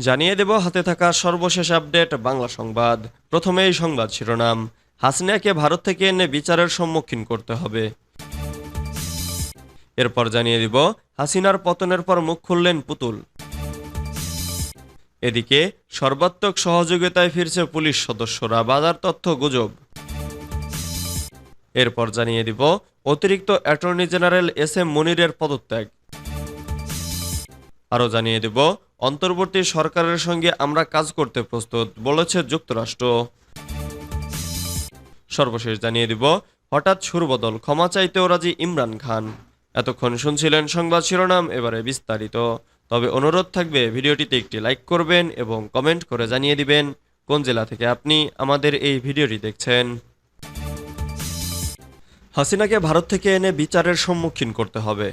জানিয়ে দেব হাতে থাকা সর্বশেষ আপডেট বাংলা সংবাদ। প্রথমেই সংবাদ শিরোনাম। হাসিনাকে ভারত থেকে এনে বিচারের সম্মুখীন করতে হবে। এরপর জানিয়ে দিব, হাসিনার পতনের পর মুখ খুললেন পুতুল। এদিকে, সর্বাত্মক সহযোগিতায় ফিরছে পুলিশ সদস্যরা। বাজার তথ্য গুজব। এরপর জানিয়ে দিব, অতিরিক্ত অ্যাটর্নি জেনারেল এস এম মনিরের পদত্যাগ। আরও জানিয়ে দেব অন্তর্বর্তী সরকারের সঙ্গে আমরা কাজ করতে প্রস্তুত, বলেছে যুক্তরাষ্ট্র। সর্বশেষ জানিয়ে দিব, হঠাৎ সুরবদল ক্ষমা চাইতেও রাজি ইমরান খান। এতক্ষণ শুনছিলেন সংবাদ শিরোনাম, এবারে বিস্তারিত। তবে অনুরোধ থাকবে, ভিডিওটিতে একটি লাইক করবেন এবং কমেন্ট করে জানিয়ে দিবেন কোন জেলা থেকে আপনি আমাদের এই ভিডিওটি দেখছেন। হাসিনাকে ভারত থেকে এনে বিচারের সম্মুখীন করতে হবে।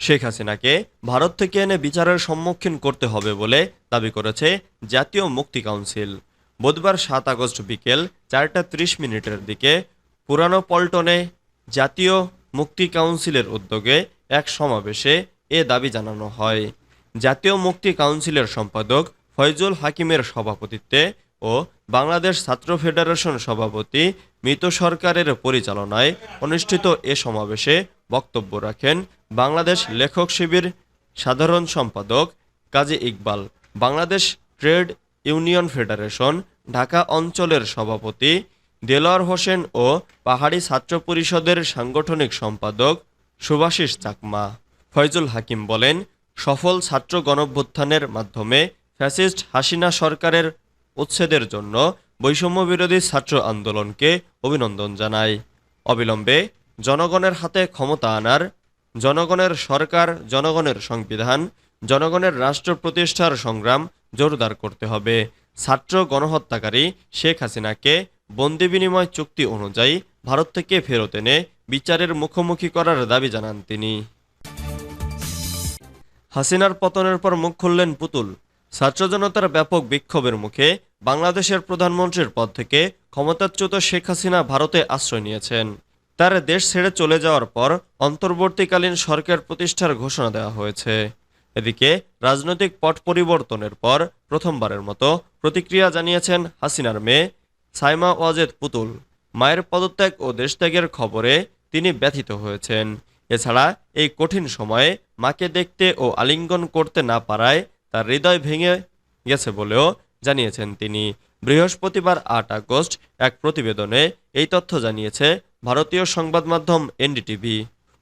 শেখ হাসিনাকে ভারত থেকে এনে বিচারের সম্মুখীন করতে হবে বলে দাবি করেছে জাতীয় মুক্তি কাউন্সিল। বুধবার সাত আগস্ট বিকেল চারটা ত্রিশ মিনিটের দিকে পুরানো পল্টনে জাতীয় মুক্তি কাউন্সিলের উদ্যোগে এক সমাবেশে এ দাবি জানানো হয়। জাতীয় মুক্তি কাউন্সিলের সম্পাদক ফয়জুল হাকিমের সভাপতিত্বে ও বাংলাদেশ ছাত্র ফেডারেশন সভাপতি মৃত সরকারের পরিচালনায় অনুষ্ঠিত এ সমাবেশে বক্তব্য রাখেন বাংলাদেশ লেখক শিবির সাধারণ সম্পাদক Kazi Iqbal, Bangladesh trade union federation, Dhaka অঞ্চলের সভাপতি দেলোয়ার হোসেন ও পাহাড়ি ছাত্র পরিষদের সাংগঠনিক সম্পাদক সুভাষিস চাকমা। ফয়জুল হাকিম বলেন, সফল ছাত্র গণভ্যুত্থানের মাধ্যমে ফ্যাসিস্ট হাসিনা সরকারের উচ্ছেদের জন্য বৈষম্য বিরোধী ছাত্র আন্দোলনকে অভিনন্দন জানায়। অবিলম্বে জনগণের হাতে ক্ষমতা আনার, জনগণের সরকার, জনগণের সংবিধান, জনগণের রাষ্ট্র প্রতিষ্ঠার সংগ্রাম জোরদার করতে হবে। ছাত্র গণহত্যাকারী শেখ হাসিনাকে বন্দি বিনিময় চুক্তি অনুযায়ী ভারত থেকে ফেরত এনে বিচারের মুখোমুখি করার দাবি জানান তিনি। হাসিনার পতনের পর মুখ খুললেন পুতুল ছাত্র জনতার ব্যাপক বিক্ষোভের মুখে বাংলাদেশের প্রধানমন্ত্রীর পদ থেকে ক্ষমতাচ্যুত শেখ হাসিনা ভারতে আশ্রয় নিয়েছেন। তার দেশ ছেড়ে চলে যাওয়ার পর অন্তর্বর্তীকালীন সরকার প্রতিষ্ঠার ঘোষণা দেওয়া হয়েছে। এদিকে রাজনৈতিক পট পরিবর্তনের পর প্রথমবারের মতো প্রতিক্রিয়া জানিয়েছেন হাসিনার মেয়ে সাইমা ওয়াজেদ পুতুল। মায়ের পদত্যাগ ও দেশত্যাগের খবরে তিনি ব্যথিত হয়েছেন। এছাড়া এই কঠিন সময়ে মাকে দেখতে ও আলিঙ্গন করতে না পারায় তার হৃদয় ভেঙে গেছে বলেও জানিয়েছেন তিনি। বৃহস্পতিবার আট আগস্ট এক প্রতিবেদনে এই তথ্য জানিয়েছে ভারতীয় সংবাদ মাধ্যম এনডিটিভি।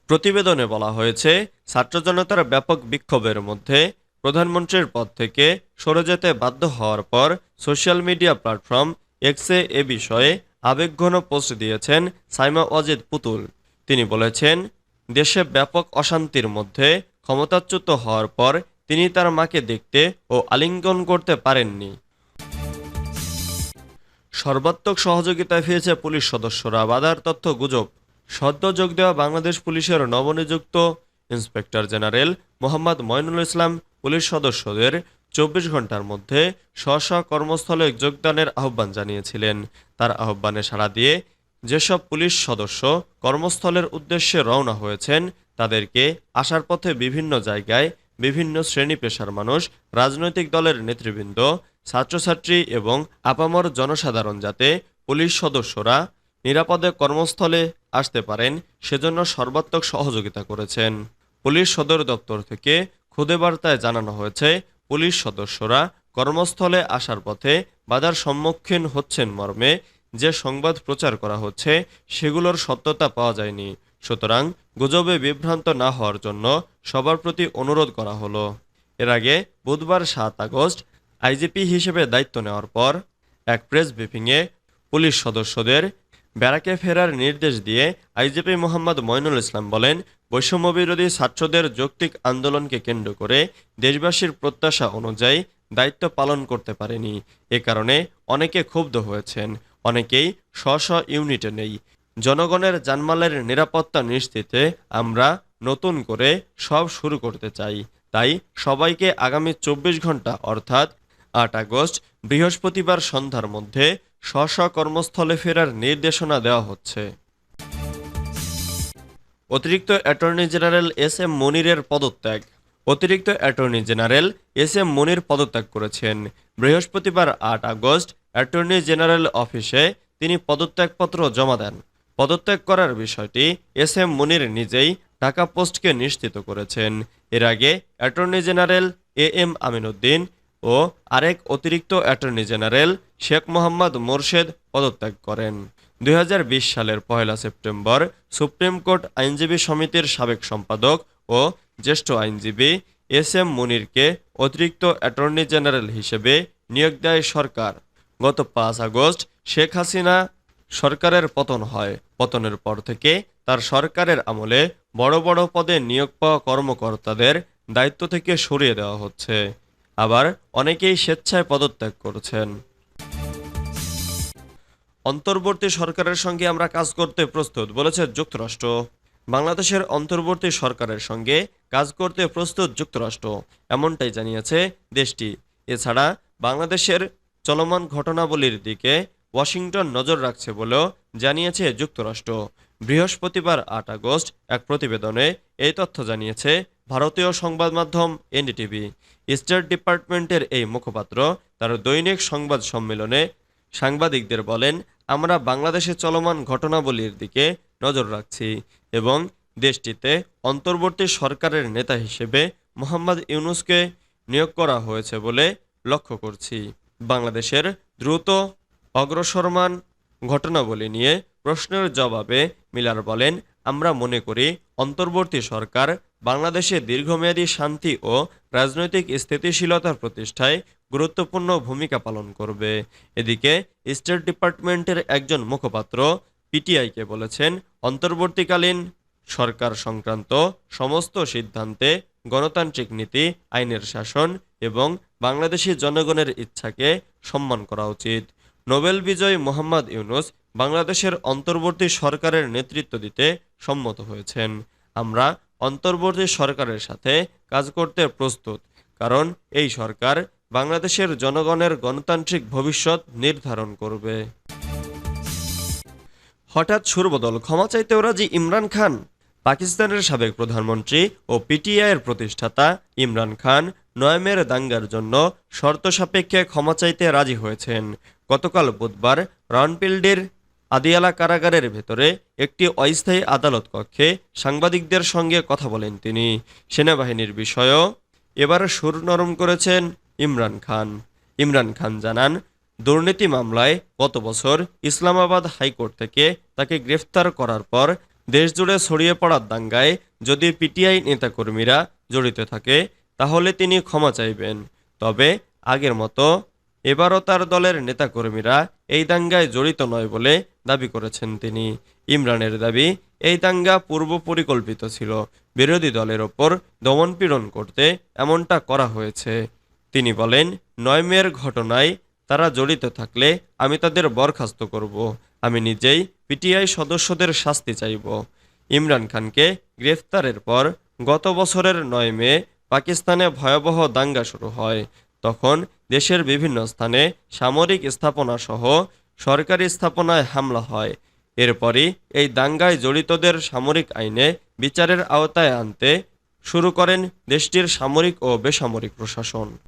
প্রতিবেদনে বলা হয়েছে, ছাত্র জনতার ব্যাপক বিক্ষোভের মধ্যে প্রধানমন্ত্রীর পদ থেকে সরে যেতে বাধ্য হওয়ার পর সোশ্যাল মিডিয়া প্ল্যাটফর্ম এক্সে এ বিষয়ে আবেগঘন পোস্ট দিয়েছেন সাইমা ওয়াজিদ পুতুল। তিনি বলেছেন, দেশে ব্যাপক অশান্তির মধ্যে ক্ষমতাচ্যুত হওয়ার পর তিনি তার মাকে দেখতে ও আলিঙ্গন করতে পারেননি। সর্বাত্মক সহযোগিতায় ফিরেছে পুলিশ সদস্যরা। বাধার তথ্য গুজব। সদ্য যোগ দেওয়া বাংলাদেশ পুলিশের নবনিযুক্ত inspector general Mohammad Moinul Islam police সদস্যদের চব্বিশ ঘণ্টার মধ্যে স্ব কর্মস্থলে যোগদানের আহ্বান জানিয়েছিলেন। তার আহ্বানে সাড়া দিয়ে যেসব পুলিশ সদস্য কর্মস্থলের উদ্দেশ্যে রওনা হয়েছেন, তাদেরকে আসার পথে বিভিন্ন জায়গায় বিভিন্ন শ্রেণি পেশার মানুষ, রাজনৈতিক দলের নেতৃবৃন্দ, ছাত্রছাত্রী এবং আপামর জনসাধারণ যাতে পুলিশ সদস্যরা নিরাপদে কর্মস্থলে আসতে পারেন, সেজন্য সর্বাত্মক সহযোগিতা করেছেন। পুলিশ সদর দপ্তর থেকে খুদে বার্তায় জানানো হয়েছে, পুলিশ সদস্যরা কর্মস্থলে আসার পথে বাধার সম্মুখীন হচ্ছেন মর্মে, যে সংবাদ প্রচার করা হচ্ছে, সেগুলোর সত্যতা পাওয়া যায়নি। সুতরাং গুজবে বিভ্রান্ত না হওয়ার জন্য সবার প্রতি অনুরোধ করা হলো। এর আগে বুধবার সাত আগস্ট আইজিপি হিসেবে দায়িত্ব নেওয়ার পর এক প্রেস ব্রিফিংয়ে পুলিশ সদস্যদের ব্যারাকে ফেরার নির্দেশ দিয়ে আইজিপি মোহাম্মদ ময়নুল ইসলাম বলেন, বৈষম্যবিরোধী ছাত্রদের যৌক্তিক আন্দোলনকে কেন্দ্র করে দেশবাসীর প্রত্যাশা অনুযায়ী দায়িত্ব পালন করতে পারেনি। এ কারণে অনেকে ক্ষুব্ধ হয়েছেন, অনেকেই স্ব স্ব ইউনিটে নেই। জনগণের জানমালের নিরাপত্তা নিশ্চিতে আমরা নতুন করে সব শুরু করতে চাই। তাই সবাইকে আগামী চব্বিশ ঘণ্টা, অর্থাৎ আট আগস্ট, বৃহস্পতিবার সন্ধ্যার মধ্যে স্ব কর্মস্থলে ফেরার নির্দেশনা দেওয়া হচ্ছে। অতিরিক্ত অ্যাটর্নি জেনারেল এস এম মনিরের পদত্যাগ। অতিরিক্ত attorney general S M Monir পদত্যাগ করেছেন। বৃহস্পতিবার আট আগস্ট, অ্যাটর্নি জেনারেল অফিসে তিনি পদত্যাগপত্র জমা দেন। পদত্যাগ করার বিষয়টি এস এম মনির নিজেই ঢাকা পোস্টকে নিশ্চিত করেছেন। এর আগে attorney general A M Aminuddin ও আরেক অতিরিক্ত অ্যাটর্নি জেনারেল শেখ মোহাম্মদ মোরশেদ পদত্যাগ করেন। দু হাজার বিশ সালের পহেলা সেপ্টেম্বর সুপ্রিম কোর্ট আইনজীবী সমিতির সাবেক সম্পাদক ও জ্যেষ্ঠ আইনজীবী এস এম মুনিরকে অতিরিক্ত অ্যাটর্নি জেনারেল হিসেবে নিয়োগ দেয় সরকার। গত পাঁচ আগস্ট শেখ হাসিনা সরকারের পতন হয়। পতনের পর থেকে তার সরকারের আমলে বড় বড় পদে নিয়োগ পাওয়া কর্মকর্তাদের দায়িত্ব থেকে সরিয়ে দেওয়া হচ্ছে। আবার অনেকেই স্বেচ্ছায় পদত্যাগ করছেন। অন্তর্বর্তী সরকারের সঙ্গে আমরা কাজ করতে প্রস্তুত, বলেছে যুক্তরাষ্ট্র। বাংলাদেশের অন্তর্বর্তী সরকারের সঙ্গে কাজ করতে প্রস্তুত যুক্তরাষ্ট্র, এমনটাই জানিয়েছে দেশটি। এছাড়া বাংলাদেশের চলমান ঘটনাবলীর দিকে ওয়াশিংটন নজর রাখছে বলেও জানিয়েছে যুক্তরাষ্ট্র। বৃহস্পতিবার আট আগস্ট এক প্রতিবেদনে এই তথ্য জানিয়েছে ভারতীয় সংবাদ মাধ্যম এনডিটিভি। স্টেট ডিপার্টমেন্টের এই মুখপাত্র তার দৈনিক সংবাদ সম্মেলনে সাংবাদিকদের বলেন, আমরা বাংলাদেশে চলমান ঘটনাবলীর দিকে নজর রাখছি এবং দেশটিতে অন্তর্বর্তী সরকারের নেতা হিসেবে মোহাম্মদ ইউনুসকে নিয়োগ করা হয়েছে বলে লক্ষ্য করছি। বাংলাদেশের দ্রুত অগ্রসরমান ঘটনাবলী নিয়ে প্রশ্নের জবাবে মিলার বলেন, আমরা মনে করি অন্তর্বর্তী সরকার বাংলাদেশে দীর্ঘমেয়াদী শান্তি ও রাজনৈতিক স্থিতিশীলতার প্রতিষ্ঠায় গুরুত্বপূর্ণ ভূমিকা পালন করবে। এদিকে স্টেট ডিপার্টমেন্টের একজন মুখপাত্র পিটিআইকে বলেছেন, অন্তর্বর্তীকালীন সরকার সংক্রান্ত সমস্ত সিদ্ধান্তে গণতান্ত্রিক নীতি, আইনের শাসন এবং বাংলাদেশি জনগণের ইচ্ছাকে সম্মান করা উচিত। নোবেল বিজয়ী মোহাম্মদ ইউনুস বাংলাদেশের অন্তর্বর্তী সরকারের নেতৃত্ব দিতে সম্মত হয়েছেন। আমরা অন্তর্বর্তী সরকারের সাথে কাজ করতে প্রস্তুত, কারণ এই সরকার বাংলাদেশের জনগণের গণতান্ত্রিক ভবিষ্যৎ নির্ধারণ করবে। হঠাৎ সুরবদল, ক্ষমা চাইতেও রাজি ইমরান খান। পাকিস্তানের সাবেক প্রধানমন্ত্রী ও পিটিআইয়ের প্রতিষ্ঠাতা ইমরান খান নয়মের দাঙ্গার জন্য শর্ত সাপেক্ষে ক্ষমা চাইতে রাজি হয়েছেন। গতকাল বুধবার রাউনপিল্ডির আদিয়ালা কারাগারের ভেতরে একটি অস্থায়ী আদালত কক্ষে সাংবাদিকদের সঙ্গে কথা বলেন তিনি। সেনাবাহিনীর বিষয়েও এবার সুর নরম করেছেন ইমরান খান। ইমরান খান জানান, দুর্নীতি মামলায় গত বছর ইসলামাবাদ হাইকোর্ট থেকে তাকে গ্রেফতার করার পর দেশজুড়ে ছড়িয়ে পড়ার দাঙ্গায় যদি পিটিআই নেতাকর্মীরা জড়িত থাকে, তাহলে তিনি ক্ষমা চাইবেন। তবে আগের মতো এবারও তার দলের নেতাকর্মীরা এই দাঙ্গায় জড়িত নয় বলে দাবি করেছেন তিনি। ইমরানের দাবি, এই দাঙ্গা পূর্ব পরিকল্পিত ছিল। বিরোধী দলের ওপর দমনপীড়ন করতে এমনটা করা হয়েছে। তিনি বলেন, নয় মেয়ের ঘটনায় তারা জড়িত থাকলে আমি তাদের বরখাস্ত করব। আমি নিজেই পিটিআই সদস্যদের শাস্তি চাইব। ইমরান খানকে গ্রেফতারের পর গত বছরের নয় মে পাকিস্তানে ভয়াবহ দাঙ্গা শুরু হয়। তখন দেশের বিভিন্ন স্থানে সামরিক স্থাপনা সহ সরকারি স্থাপনায় হামলা হয়। এরপরই এই দাঙ্গায় জড়িতদের সামরিক আইনে বিচারের আওতায় আনতে শুরু করেন দেশটির সামরিক ও বেসামরিক প্রশাসন।